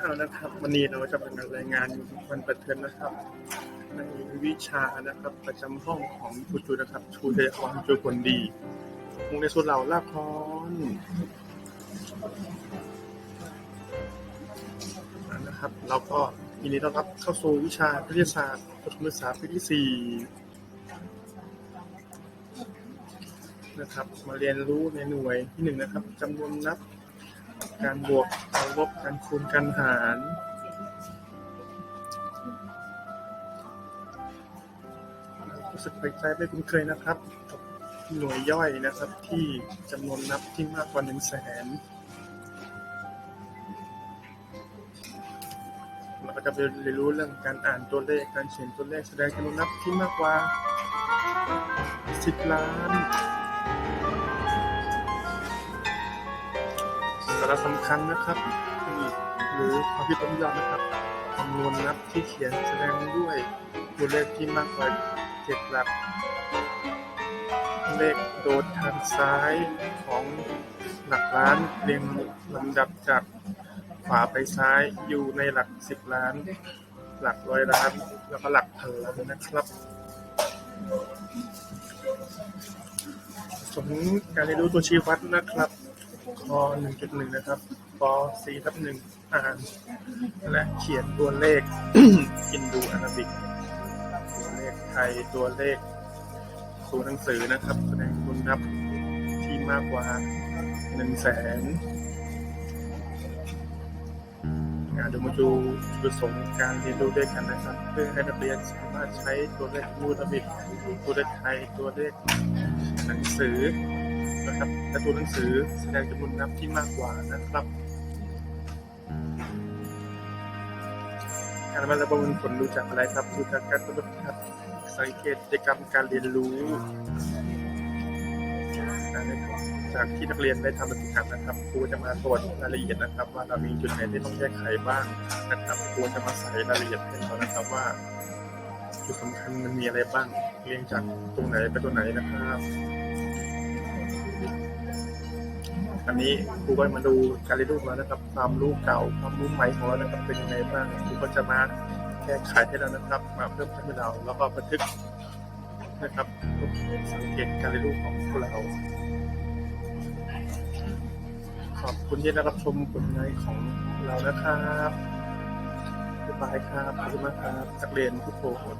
เอานะครับวันนี้เราจะเป็นรายงานวันปิดเทอมนะครับ ในวิชานะครับ ประจำห้องของครูจูนะครับชูเดชวันจูผลดีวงในสุดเหล่าลาพรอ่านะครับเราก็ยินดีต้อนรับเข้าสู่วิชาวิทยาศาสตร์ประถมศึกษาปีที่สี่นะครับ มาเรียนรู้ในหน่วยที่หนึ่งนะครับจำนวนนับ การบวกการลบการคูณการหารรู้สึกแปลกใจไม่คุ้นเคยนะครับกับหน่วยย่อยนะครับที่จำนวนนับที่มากกว่าหนึ่งแสนเราก็จะไปเรียนรู้เรื่องการอ่านตัวเลขการเขียนตัวเลขแสดงจำนวนนับที่มากกว่าสิบล้าน ระสำคัญนะครับ หรือความคิดต้นยอดนะครับจำนวนนับที่เขียนแสดงด้วยตัวเลขที่มากกว่าเจ็ดหลัก เลขโดดทางซ้ายของหลักล้านเรียงลำดับจากขวาไปซ้ายอยู่ในหลักสิบล้าน หลักร้อยล้าน แล้วก็หลักพันล้านนะครับสมการเรียนรู้ตัวชี้วัดนะครับ ข้อ1.1 นะครับป .4 ทับ1อ่าน และเขียนตัวเลขอินดูอาราบิก ตัวเลขไทยตัวเลขตัวหนังสือนะครับ แสดงคุณนับที่มากกว่า1 0 0 0 0แสนงานเดี๋ยวมาดูจุดประสงค์การเรียนรู้ด้วยกันนะครับ เพื่อให้นักเรียนสามารถใช้ตัวเลขยูอาราบิกตัวเลขไทยตัวเลขหนังสือ นะครับและตัวหนังสือแสดงจำนวนนับที่มากกว่านะครับ การมาระบนผลดูจากอะไรครับดูจากการประพฤติครับสังเกตกิจกรรมการเรียนรู้นะครับจากที่นักเรียนได้ทำปฏิกรรมนะครับครูจะมาตรวจรายละเอียดนะครับ ว่าเรามีจุดไหนที่ต้องแก้ไขบ้างนะครับครูจะมาใส่รายละเอียดให้เรานะครับว่าจุดสำคัญมันมีอะไรบ้างเรียงจากตรงไหนไปตรงไหนนะครับ อันนี้ครูก็มาดูการเรียนรู้ของเรานะครับ ความรู้เก่าความรู้ใหม่ของเรานะครับเป็นยังไงบ้างครูก็จะมาแก้ไขให้เรานะครับ มาเพิ่มให้เราแล้วก็บันทึกนะครับสังเกตการเรียนรู้ของพวกเรา ขอบคุณที่ได้รับชมผลงานของเรานะครับบ๊ายบายครับขอบคุณมากครับนักเรียนทุกคน